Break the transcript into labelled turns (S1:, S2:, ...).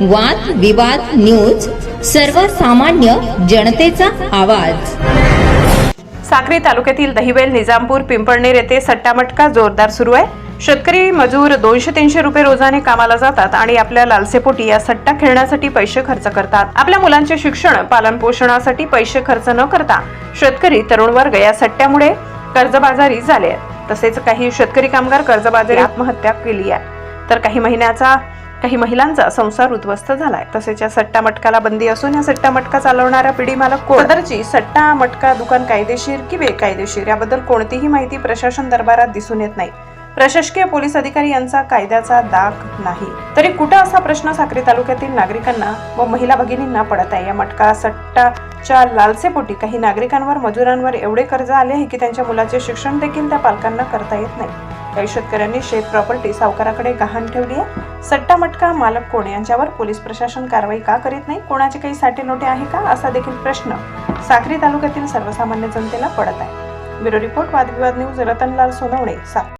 S1: वाद विवाद न्यूज सर्वसामान्य जनतेचा आवाज.
S2: साक्री तालुक्यातील दहिवेल निजामपूर पिंपळनेर येथे सट्टामटका जोरदार सुरू आहे. शेतकरी मजूर दोनशे तीनशे रुपये रोजाने कामाला जातात आणि आपल्या लालसेपोटी या सट्टा खेळण्यासाठी पैसे खर्च करतात. आपल्या मुलांचे शिक्षण पालन पोषणासाठी पैसे खर्च न करता शेतकरी तरुण वर्ग या सट्ट्यामुळे कर्जबाजारी झाले आहेत. तसेच काही शेतकरी कामगार कर्जबाजारी आत्महत्या केली आहे. तर काही महिन्याचा काही महिलांचा संसार उद्ध्वस्त झालाय. तसेच या सट्टा मटकाला बंदी असून या सट्टा मटका चालवणाऱ्या पिढी मालक कोण? सट्टा मटका दुकान कायदेशीर की बेकायदेशीर याबद्दल कोणतीही माहिती प्रशासन दरबारात दिसून येत नाही. प्रशासकीय पोलीस अधिकारी यांचा कायद्याचा दाग नाही. तरी कुठं असा प्रश्न साक्री तालुक्यातील नागरिकांना व महिला भगिनींना पडत आहे? या मटका सट्टाच्या लालसेपोटी काही नागरिकांवर मजुरांवर एवढे कर्ज आले आहे की त्यांच्या मुलाचे शिक्षण देखील त्या पालकांना करता येत नाही. काही शेतकऱ्यांनी शेत प्रॉपर्टी सावकाराकडे गहाण ठेवली आहे. सट्टा मटका मालक कोण यांच्यावर पोलीस प्रशासन कारवाई का करीत नाही? कोणाचे काही साठे नोटे आहे का? असा देखील प्रश्न साक्री तालुक्यातील सर्वसामान्य जनतेला पडत आहे. Bureau report Vadvivad news Ratanlal Sonawane Sakri